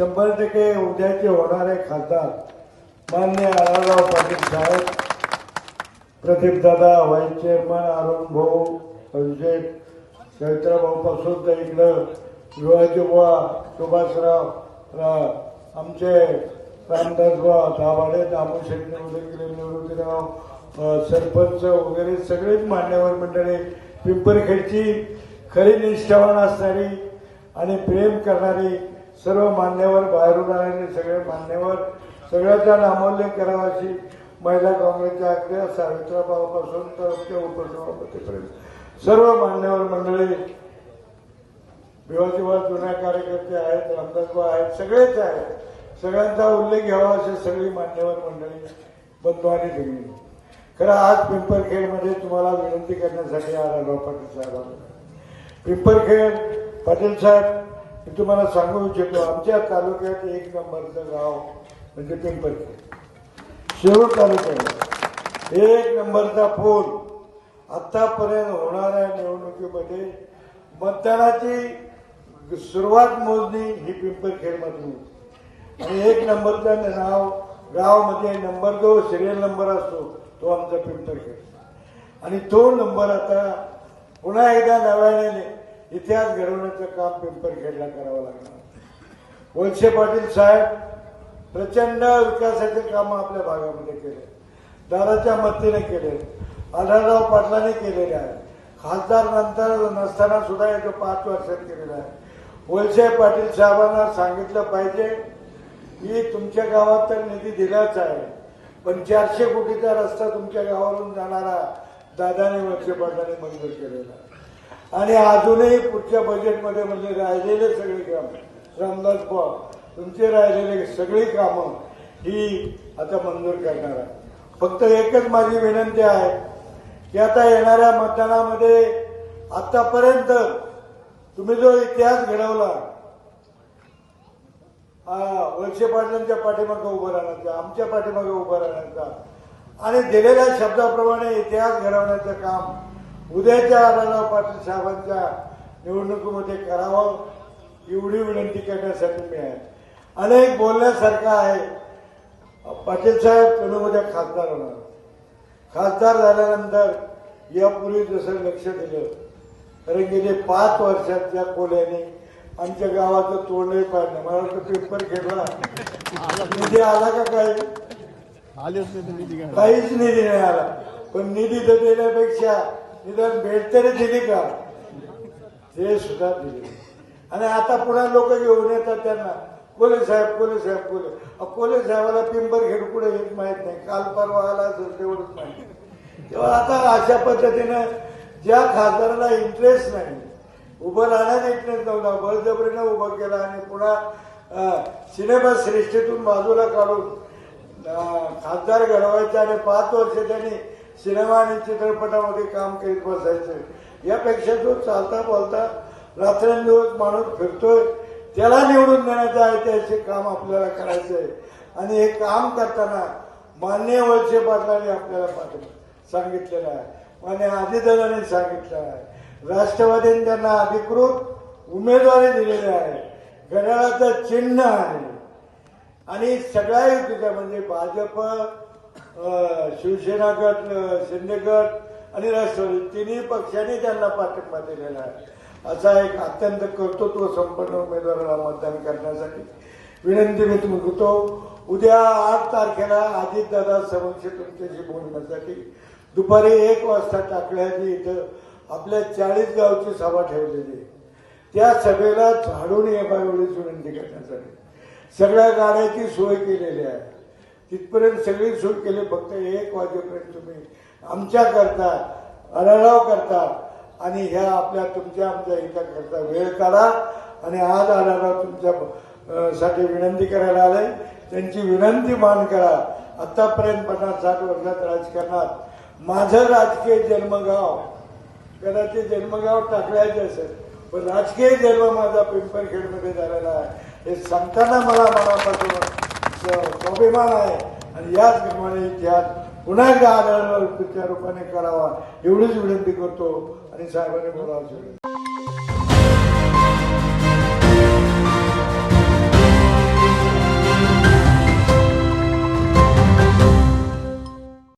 शंभर टक्के उद्याचे होणारे खासदार मान्य आढळराव पाटील साहेब प्रदीपदादा व्हाईस चेअरमन अरुण भाऊ अभिषेक चैत्राभाऊ पासून तर इकडं विवाहाचे बुवा सुभाषराव आमचे रामदास दाभाडे दामू शेट्टी उदयगिरी निवृत्तीराव सरपंच वगैरे सगळेच मान्यवर मंडळी पिंपरखेडची खरी निष्ठावान असणारी आणि प्रेम करणारी सर्व मान्यवर बाहेरून आलेले सगळे मान्यवर सगळ्याचा नामोल्लेख करावा अशी महिला काँग्रेसच्या अगदी सावित्राबापासून तर आमच्या उपसभापतीपर्यंत सर्व मान्यवर मंडळी विवादिवाद जुन्या कार्यकर्ते आहेत रामदासबा आहेत सगळेच आहेत. सगळ्यांचा उल्लेख घ्यावा असे सगळी मान्यवर मंडळी बंधवानी दिली खरं आज पिंपरखेडमध्ये तुम्हाला विनंती करण्यासाठी आला पाटील साहेबांना. पिंपरखेड पाटील साहेब मी तुम्हाला सांगू इच्छितो आमच्या तालुक्यात एक नंबरचं गाव म्हणजे पिंपरखेड शिरूर तालुक्यात एक नंबरचा फोन आतापर्यंत होणाऱ्या निवडणुकीमध्ये मतदानाची सुरुवात मोजणी ही पिंपरखेडमधून होती. आणि एक नंबरचं नाव गावमध्ये नंबर जो सिरियल नंबर असतो तो आमचा पिंपरखेड. आणि तो नंबर आता पुन्हा एकदा नव्याने इतिहास घडवण्याचं काम पिंपरखेडला करावं लागणार. वळसे पाटील साहेब प्रचंड विकासाचे काम आपल्या भागामध्ये केले. दादाच्या मदतीने केले. आढळराव पाटलाने केलेले आहे. खासदार नंतर नसताना सुद्धा याचं पाच वर्षात केलेलं आहे. वलसे पाटील साहेबांना सांगितलं पाहिजे की तुमच्या गावात तर निधी दिलाच आहे पण चारशे कोटीचा रस्ता तुमच्या गावावरून जाणारा दादाने वलसे पाटलाने मंजूर केलेला आहे. आणि अजूनही पुढच्या बजेटमध्ये म्हणजे राहिलेले सगळे काम रामदास बुवा तुमचे राहिलेले सगळी कामं ही आता मंजूर करणार आहे. फक्त एकच माझी विनंती आहे की आता येणाऱ्या मतदानामध्ये आतापर्यंत तुम्ही जो इतिहास घडवला हा वळसे पाटलांच्या पाठीमागे उभं राहण्याचा आमच्या पाठीमागे उभं राहण्याचा आणि दिलेल्या शब्दाप्रमाणे इतिहास घडवण्याचं काम उद्याच्या आढळराव पाटील साहेबांच्या निवडणुकीमध्ये करावं एवढी विनंती करण्यासाठी मी आहे. अनेक बोलण्यासारखं आहे. पाटील साहेब उद्या खासदार होणार. खासदार झाल्यानंतर यापूर्वी जसं लक्ष दिलं कारण गेले पाच वर्षात त्या कोल्याने आमच्या गावाचं तोंडही पाडलं. मला वाटतं पेपर घेतला. निधी आला का काही. काहीच निधी नाही आला. पण निधी तर देण्यापेक्षा निदान भेट तरी दिली का। ते सुद्धा दिले आणि आता पुन्हा लोक घेऊन येतात त्यांना। कोले साहेब कोले साहेब कोले कोले साहेबाला पिंपर घेड कुठे येत माहीत नाही. काल परवा आला असेल तेवढंच माहिती तेव्हा आता अशा पद्धतीनं ज्या खासदाराला इंटरेस्ट नाही उभं राहण्यात इंटरेस्ट नव्हता. बळजबरीनं उभं केला आणि पुन्हा सिनेमा श्रेष्ठीतून बाजूला काढून खासदार घडवायचे आणि पाच वर्ष त्यांनी सिनेमा आणि चित्रपटामध्ये काम करीत बसायचं. यापेक्षा जो चालता बोलता रात्रंदिवस माणूस फिरतोय त्याला निवडून देण्याचं ऐतिहासिक काम आपल्याला करायचं आहे. आणि हे काम करताना मान्य वळसे पाटलांनी आपल्याला पाठवलं सांगितलेलं आहे. मान्य आदिदादांनी सांगितलं आहे. राष्ट्रवादीने त्यांना अधिकृत उमेदवारी दिलेली आहे. घड्याळाचं चिन्ह आहे. आणि सगळ्या युतीच्या म्हणजे भाजप शिवसेना गट शिंदे गट आणि राष्ट्रवादी तिन्ही पक्षांनी त्यांना पाठिंबा दिलेला आहे. असा एक अत्यंत कर्तृत्व संपन्न उमेदवाराला मतदान करण्यासाठी विनंती मी तुम्ही करतो. उद्या आठ तारखेला अजितदादा समक्ष तुमच्याशी बोलण्यासाठी दुपारी एक वाजता टाकळ्याची इथं आपल्या चाळीस गावची सभा ठेवलेली आहे. त्या सभेला झाडून एवढीच विनंती करण्यासाठी सगळ्या गाड्याची सोय केलेली आहे. तिथपर्यंत सगळी सोय केली फक्त एक वाजेपर्यंत तुम्ही आमच्या करता अडळाव करता आणि ह्या आपल्या तुमच्या आमच्या हिताकरता वेळ काढा आणि आज आढळराव तुमच्या साठी विनंती करायला आले त्यांची विनंती मान करा. आतापर्यंत पन्नास साठ वर्षात राजकारणात माझं राजकीय जन्मगाव कदाचित जन्मगाव टाकल्याचे असेल पण राजकीय जन्म माझा पिंपरखेडमध्ये झालेला आहे. हे सांगताना मला मनापासून स- आहे. आणि याच प्रमाणे इतिहास पुन्हा एकदा आढळल्याच्या रूपाने करावा. एवढीच विनंती करतो. आणि साहेबांनी बोलावं.